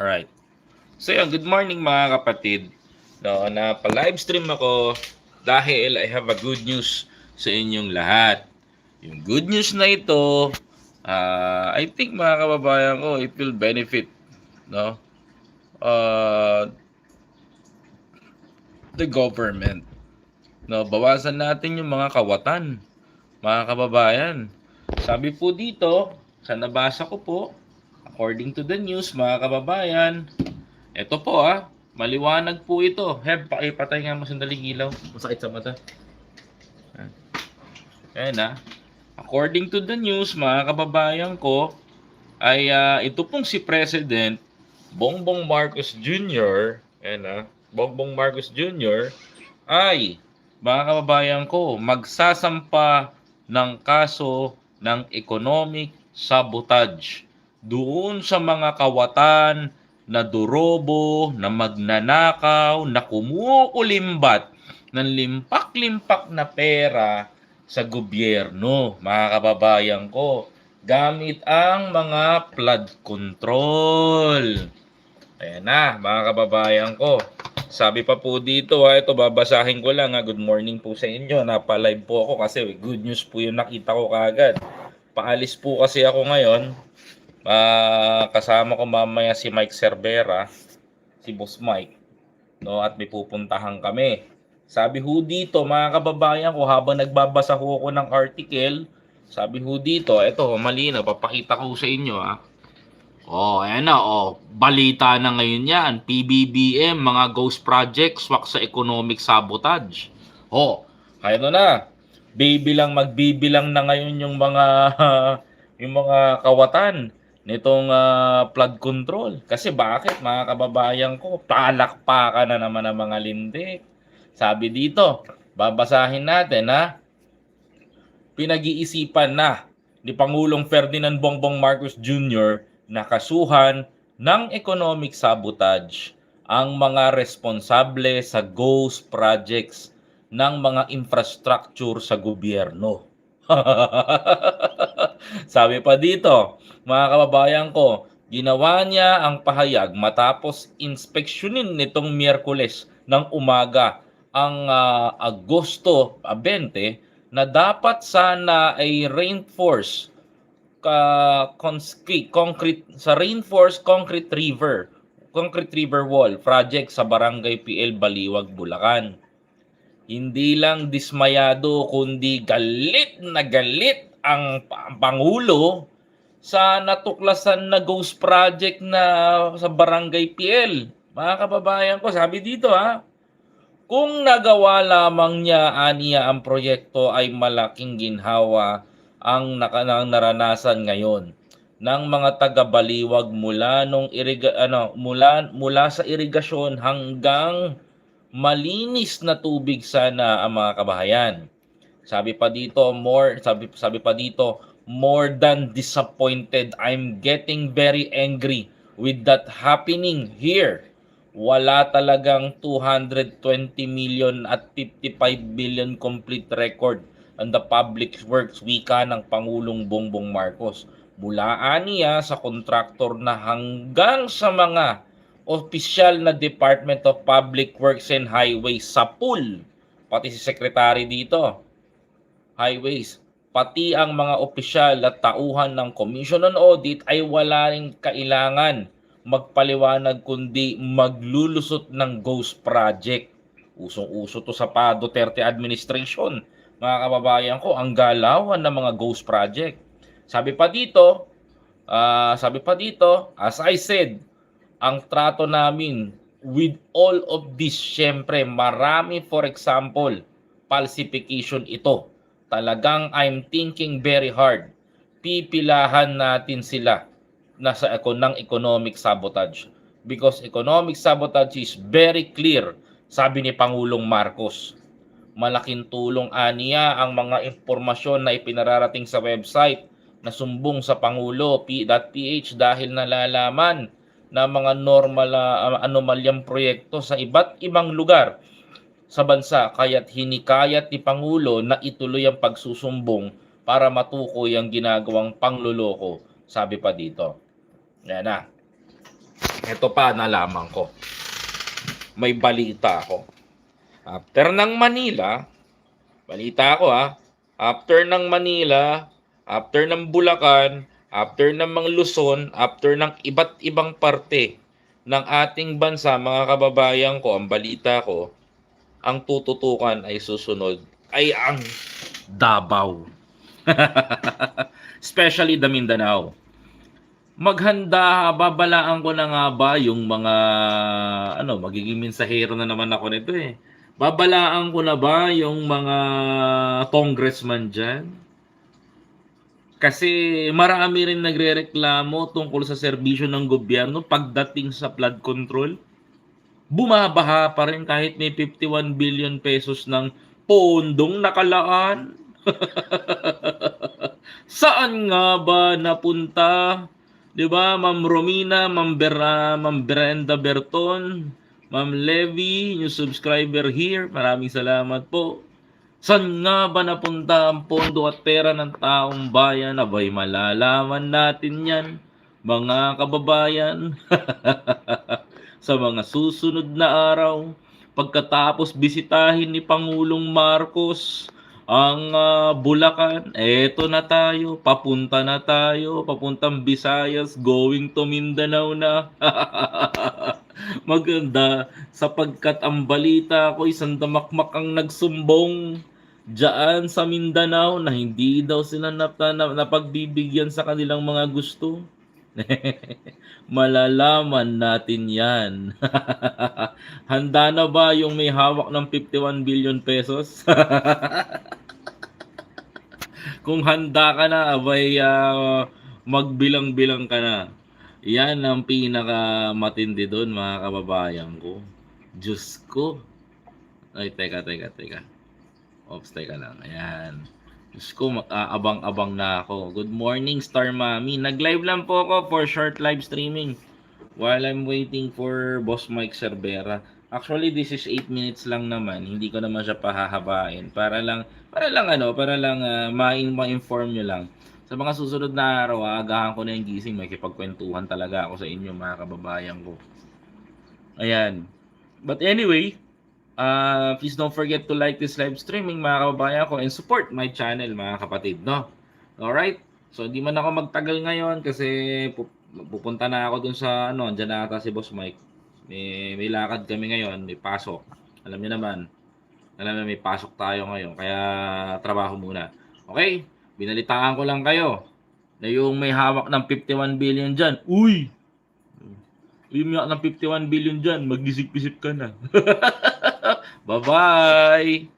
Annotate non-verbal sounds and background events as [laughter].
Alright. So yun, good morning mga kapatid. No, na pa-live stream ako dahil I have a good news sa inyong lahat. Yung good news na ito, ah, I think mga kababayan ko, it will benefit, no? Uh, the government. No, bawasan natin yung mga kawatan, mga kababayan. Sabi po dito, sa nabasa ko po, according to the news, mga kababayan, ito po ah, maliwanag po ito. Heb, pakipatay nga mo sandaling ilaw. Masakit sa mata. Ayan. Ah. According to the news, mga kababayan ko, ay ah, ito pong si President Bongbong Marcos Jr. Ayan ah, Bongbong Marcos Jr. ay, mga kababayan ko, magsasampa ng kaso ng economic sabotage doon sa mga kawatan na durobo, na magnanakaw, na kumukulimbat ng limpak-limpak na pera sa gobyerno, mga kababayan ko, gamit ang mga flood control. Ayan na, mga kababayan ko. Sabi pa po dito, ha, ito babasahin ko lang. Ha. Good morning po sa inyo. Napalive po ako kasi good news po yung nakita ko kagad. Paalis po kasi ako ngayon. Ah, kasama ko mamaya si Mike Cervera, si Boss Mike. No, at may pupuntahan kami. Sabi ho dito, mga kababayan ko, habang nagbabasa ho ako ng article, sabi ho dito, eto, malinaw, papakita ko sa inyo, ha. Oh, ayan na, oh. Balita na ngayon yan. PBBM, mga ghost projects, swak sa economic sabotage. Oh, kaya na. Bibilang, magbibilang na ngayon yung mga, [laughs] yung mga kawatan nitong ah, flood control. Kasi bakit, mga kababayan ko, palakpakan na naman ang mga lindik. Sabi dito, babasahin natin, ha? Pinag-iisipan na ni Pangulong Ferdinand Bongbong Marcos Jr. na kasuhan ng economic sabotage ang mga responsable sa ghost projects ng mga infrastructure sa gobyerno. [laughs] [laughs] Sabi pa dito, mga kababayan ko, ginawa niya ang pahayag matapos inspeksyonin nitong Miyerkules ng umaga ang ah, Agosto ah, 20 na dapat sana ay reinforce ka concrete, concrete sa reinforced concrete river concrete river wall project sa barangay PL Baliwag Bulacan. Hindi lang dismayado kundi galit na galit ang ang pangulo sa natuklasan na ghost project na sa barangay PL. Mga kababayan ko, sabi dito ha, kung nagawa lamang niya aniya ang proyekto ay malaking ginhawa ang naka- ang naranasan ngayon ng mga taga-baliwag mula nung iriga, ano mula mula sa irigasyon hanggang malinis na tubig sana ang mga kabahayan. Sabi pa dito, more sabi sabi pa dito, more than disappointed. I'm getting very angry with that happening here. Wala talagang 220 million at 55 billion complete record on the public works wika ng Pangulong Bongbong Marcos. Mula aniya sa kontraktor na hanggang sa mga opisyal na Department of Public Works and Highways sa pool. Pati si sekretary dito. Highways. Pati ang mga opisyal at tauhan ng Commission on Audit ay wala ring kailangan magpaliwanag kundi maglulusot ng ghost project. Usong-uso to sa pa Duterte administration. Mga kababayan ko, ang galawan ng mga ghost project. Sabi pa dito, ah, sabi pa dito, as I said, ang trato namin with all of this, syempre, marami, for example, falsification ito. Talagang I'm thinking very hard. Pipilahan natin sila na sa ng economic sabotage. Because economic sabotage is very clear, sabi ni Pangulong Marcos. Malaking tulong aniya ang mga impormasyon na ipinararating sa website na sumbong sa Pangulo P.ph dahil nalalaman na mga normal ah, anomalyang proyekto sa iba't ibang lugar sa bansa kaya't hinikayat ni Pangulo na ituloy ang pagsusumbong para matukoy ang ginagawang pangluloko, sabi pa dito. Yan na. Ito pa nalaman ko. May balita ako. After ng Manila, balita ko ha, after ng Manila, after ng Bulacan, after ng mga Luzon, after ng iba't ibang parte ng ating bansa, mga kababayan ko, ang balita ko, ang tututukan ay susunod ay ang Davao. [laughs] Especially the Mindanao. Maghanda, babalaan ko na nga ba yung mga, ano, magiging mensahero na naman ako nito eh. Babalaan ko na ba yung mga congressman dyan? Kasi marami rin nagrereklamo tungkol sa serbisyo ng gobyerno pagdating sa flood control. Bumabaha pa rin kahit may 51 billion pesos ng pondong nakalaan. [laughs] Saan nga ba napunta? 'Di ba, Ma'am Romina, Ma'am Bera, Ma'am Brenda Berton, Ma'am Levy, new subscriber here. Maraming salamat po. Saan nga ba napunta ang pondo at pera ng taong bayan? Abay, malalaman natin yan, mga kababayan. [laughs] Sa mga susunod na araw, pagkatapos bisitahin ni Pangulong Marcos ang ah, Bulacan, eto na tayo, papunta na tayo, papuntang Visayas, going to Mindanao na. [laughs] Maganda, sapagkat ang balita ko isang damakmak ang nagsumbong Diyan sa Mindanao na hindi daw sila nap na, napagbibigyan sa kanilang mga gusto. [laughs] Malalaman natin yan. [laughs] Handa na ba yung may hawak ng 51 billion pesos? [laughs] Kung handa ka na, abay ah, magbilang-bilang ka na. Yan ang pinaka matindi doon mga kababayan ko. Diyos ko. Ay, teka, teka, teka. Ops, teka lang. Ayan. Diyos ko, abang-abang na ako. Good morning, Star Mami. Nag-live lang po ako for short live streaming while I'm waiting for Boss Mike Cervera. Actually, this is 8 minutes lang naman. Hindi ko naman siya pahahabain. Para lang, para lang ano, para lang uh, ma-inform nyo lang. Sa mga susunod na araw, aagahan ko na yung gising. May kipagkwentuhan talaga ako sa inyo, mga kababayan ko. Ayan. But anyway, Uh, please don't forget to like this live streaming mga kababayan ko and support my channel mga kapatid, no? Alright? So, di man ako magtagal ngayon kasi pu- pupunta na ako dun sa, ano, dyan na ata si Boss Mike. May, may lakad kami ngayon, may pasok. Alam niyo naman, alam niyo may pasok tayo ngayon, kaya trabaho muna. Okay? Binalitaan ko lang kayo na yung may hawak ng 51 billion dyan, uy! Yung may hawak ng 51 billion dyan, mag-isip-isip ka na. [laughs] Bye-bye!